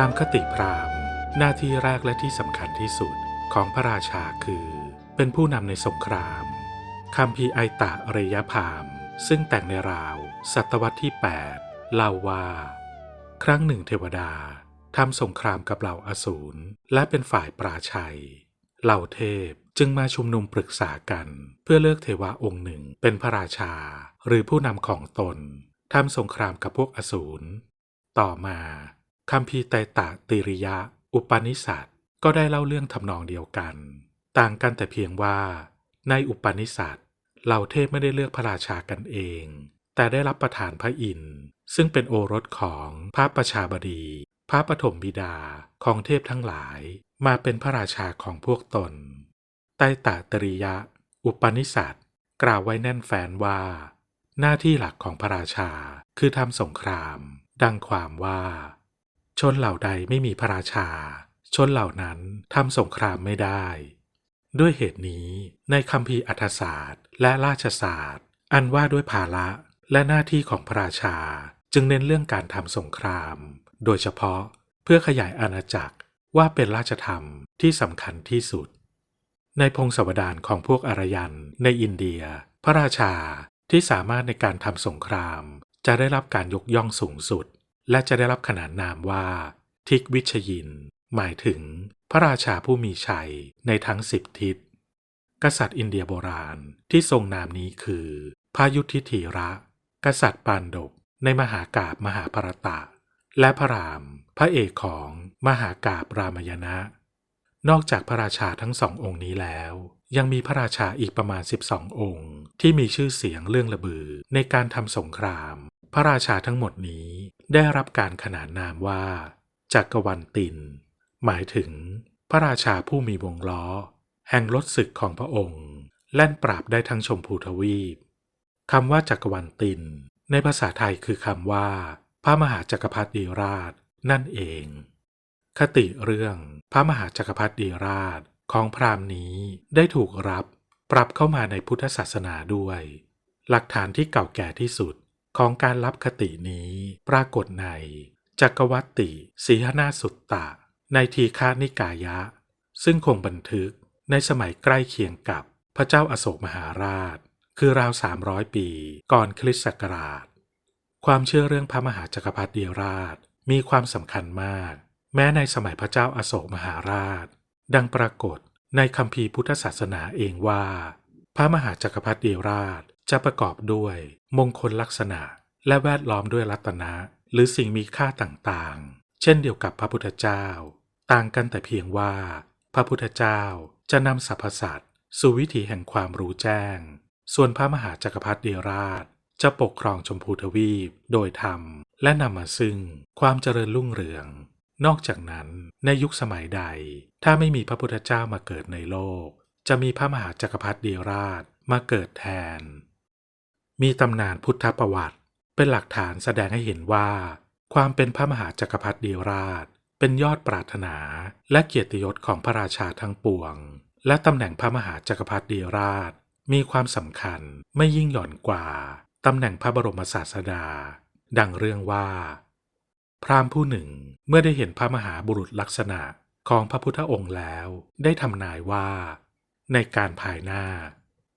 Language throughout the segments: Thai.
ตามคติพราหมณ์ หน้าที่แรกและที่สำคัญที่สุดของพระราชาคือ เป็นผู้นำในสงครามคำพีไอตะเรยพามซึ่งแต่งในราว ศตวรรษที่ 8 เล่าว่า ครั้งหนึ่งเทวดาทำสงครามกับเหล่าอสูรและเป็นฝ่ายปราชัย เหล่าเทพจึงมาชุมนุมปรึกษากันเพื่อเลือกเทวะองค์หนึ่งเป็นพระราชา หรือผู้นำของตนทำสงครามกับพวกอสูร ต่อมา คำพีไตตะติริยะ อุปนิสัตก็ได้เล่าเรื่องทำนองเดียวกัน ต่างกันแต่เพียงว่า ในอุปนิสัตเหล่าเทพไม่ได้เลือกพระราชากันเอง แต่ได้รับประทานพระอินทร์ซึ่งเป็นโอรสของพระประชาบดี พระปฐมบิดาของเทพทั้งหลาย มาเป็นพระราชาของพวกตน ไตตะตริยะ อุปนิสัตกล่าวไว้แน่นแฟนว่า หน้าที่หลักของพระราชาคือทำสงคราม ดังความว่า ชนเหล่าใดไม่มีพระราชา ชนเหล่านั้นทำสงครามไม่ได้ ด้วยเหตุนี้ในคำพีร์อัธศาสตร์ และราชศาสตร์ อันว่าด้วยภาระและหน้าที่ของพระราชา จึงเน้นเรื่องการทำสงคราม โดยเฉพาะเพื่อขยายอาณาจักรว่าเป็นราชธรรมที่สำคัญที่สุด ในพงศาวดารของพวกอารยันในอินเดีย พระราชาที่สามารถในการทำสงคราม จะได้รับการยกย่องสูงสุด และจะได้รับขนานนามว่าทิกวิชยิน หมายถึงพระราชาผู้มีชัยในทั้งสิบทิศ กษัตริย์อินเดียโบราณที่ทรงนามนี้คือพายุทธิธีระ กษัตริย์ปานดกในมหากาบมหาภรตะ และพระราม พระเอกของมหากาบรามยณะนอกจากพระราชาทั้งสององค์นี้แล้ว ยังมีพระราชาอีกประมาณ 12 องค์ ที่มีชื่อเสียงเรื่องระบือในการทำสงคราม พระราชาทั้งหมดนี้ ได้รับการขนานนามว่า จักรวรรติน หมายถึง พระราชาผู้มีวงล้อ แห่งรถศึกของพระองค์ แล่นปราบได้ทั้งชมพูทวีปคำว่าจักรวรรติน ในภาษาไทยคือคำว่า พระมหาจักรพรรดิราช นั่นเอง คติเรื่องพระมหาจักรพรรดิราชของพราหมณ์นี้ได้ถูกรับปรับเข้ามาในพุทธศาสนาด้วย หลักฐานที่เก่าแก่ที่สุด ของการรับคตินี้ปรากฏใน จักรวัตติสีหนาสุตตะ ในทีฆานิกายะ ซึ่งคงบันทึกในสมัยใกล้เคียงกับพระเจ้าอาโศกมหาราช คือราว 300 ปีก่อนคริสต์ศักราช ความเชื่อเรื่องพระมหาจักรพรรดิราชมีความสำคัญมาก แม้ในสมัยพระเจ้าอาโศกมหาราช ดังปรากฏในคำพีร์พุทธศาสนาเองว่า พระมหาจักรพรรดิราช จะประกอบด้วยมงคลลักษณะ และแวดล้อมด้วยรัตนะ หรือสิ่งมีค่าต่างๆ เช่นเดียวกับพระพุทธเจ้า ต่างกันแต่เพียงว่า พระพุทธเจ้าจะนำสรรพสัตว์สู่วิถีแห่งความรู้แจ้ง ส่วนพระมหาจักรพรรดิราช จะปกครองชมพูทวีป โดยธรรม และนำมาซึ่งความเจริญรุ่งเรือง นอกจากนั้นในยุคสมัยใด ถ้าไม่มีพระพุทธเจ้ามาเกิดในโลก จะมีพระมหาจักรพรรดิราชมาเกิดแทน มีตำนานพุทธประวัติ เป็นหลักฐานแสดงให้เห็นว่า ความเป็นพระมหาจักรพรรดิราช เป็นยอดปรารถนาและเกียรติยศของพระราชาทั้งปวง และตำแหน่งพระมหาจักรพรรดิราช มีความสำคัญไม่ยิ่งหย่อนกว่าตำแหน่งพระบรมศาสดา ดังเรื่องว่า พราหมณ์ผู้หนึ่งเมื่อได้เห็นพระมหาบุรุษลักษณะของพระพุทธองค์แล้ว ได้ทำนายว่า ในการภายหน้า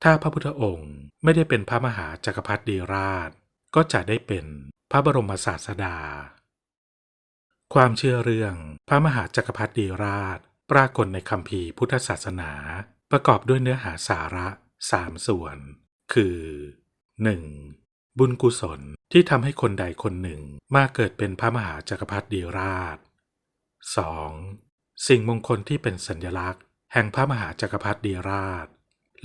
ถ้าพระพุทธองค์ไม่ได้เป็นพระมหาจักรพรรดิราช ก็จะได้เป็นพระบรมศาสดา ความเชื่อเรื่องพระมหาจักรพรรดิราช ปรากฏในคำพีร์พุทธศาสนา ประกอบด้วยเนื้อหาสาระสามส่วน คือ 1. บุญกุศลที่ทำให้คนใดคนหนึ่งมาเกิดเป็นพระมหาจักรพรรดิราช 2. สิ่งมงคลที่เป็นสัญลักษณ์ แห่งพระมหาจักรพรรดิราช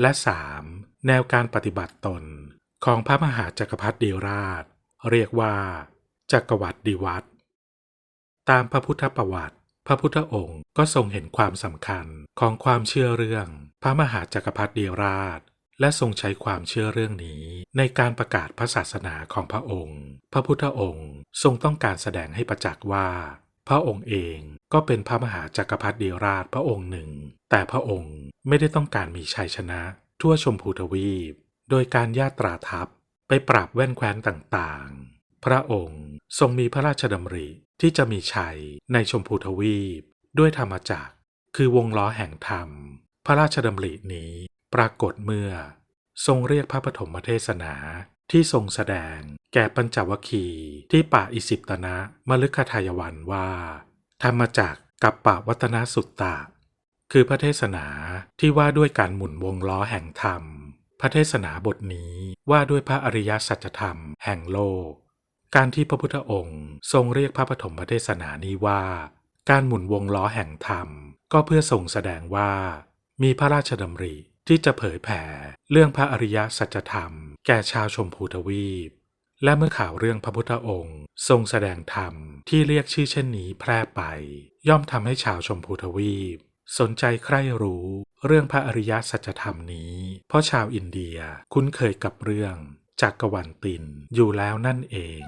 และ 3. แนวการปฏิบัติตนของพระมหาจักรพรรดิราช เรียกว่า จักรวรรดิวัตรตามพระพุทธประวัติ พระพุทธองค์ก็ทรงเห็นความสำคัญของความเชื่อเรื่อง พระมหาจักรพรรดิราช และทรงใช้ความเชื่อเรื่องนี้ในการประกาศพระศาสนาของพระองค์ พระพุทธองค์ทรงต้องการแสดงให้ประจักษ์ว่า พระองค์เองก็เป็นพระมหาจักรพรรดิราชพระองค์หนึ่ง แต่พระองค์ไม่ได้ต้องการมีชัยชนะ ทั่วชมพูทวีป โดยการญาตราทัพไปปราบแว่นแคว้นต่างๆ พระองค์ทรงมีพระราชดำริที่จะมีชัยในชมพูทวีป ด้วยธรรมจักร คือวงล้อแห่งธรรม พระราชดำรินี้ปรากฏเมื่อ ทรงเรียกพระปฐมเทศนาที่ทรงแสดง แก่ปัญจวัคคีย์ที่ป่าอิสิปตนะมฤคทายวันว่า ธรรมจักกับปะวัตนสุตตะ คือพระเทศนาที่ว่าด้วยการหมุนวงล้อแห่งธรรม พระเทศนาบทนี้ว่าด้วยพระอริยสัจธรรมแห่งโลก การที่พระพุทธองค์ทรงเรียกพระปฐมเทศนานี้ว่า การหมุนวงล้อแห่งธรรม ก็เพื่อทรงแสดงว่า มีพระราชดำริที่จะเผยแผ่เรื่องพระอริยสัจธรรม แก่ชาวชมพูทวีป และเมื่อข่าวเรื่องพระพุทธองค์ ทรงแสดงธรรมที่เรียกชื่อเช่นนี้แพร่ไป ย่อมทำให้ชาวชมพูทวีป สนใจใคร่รู้เรื่องพระอริยสัจธรรมนี้ เพราะชาวอินเดียคุ้นเคยกับเรื่องจักกรวรรนตินอยู่แล้วนั่นเอง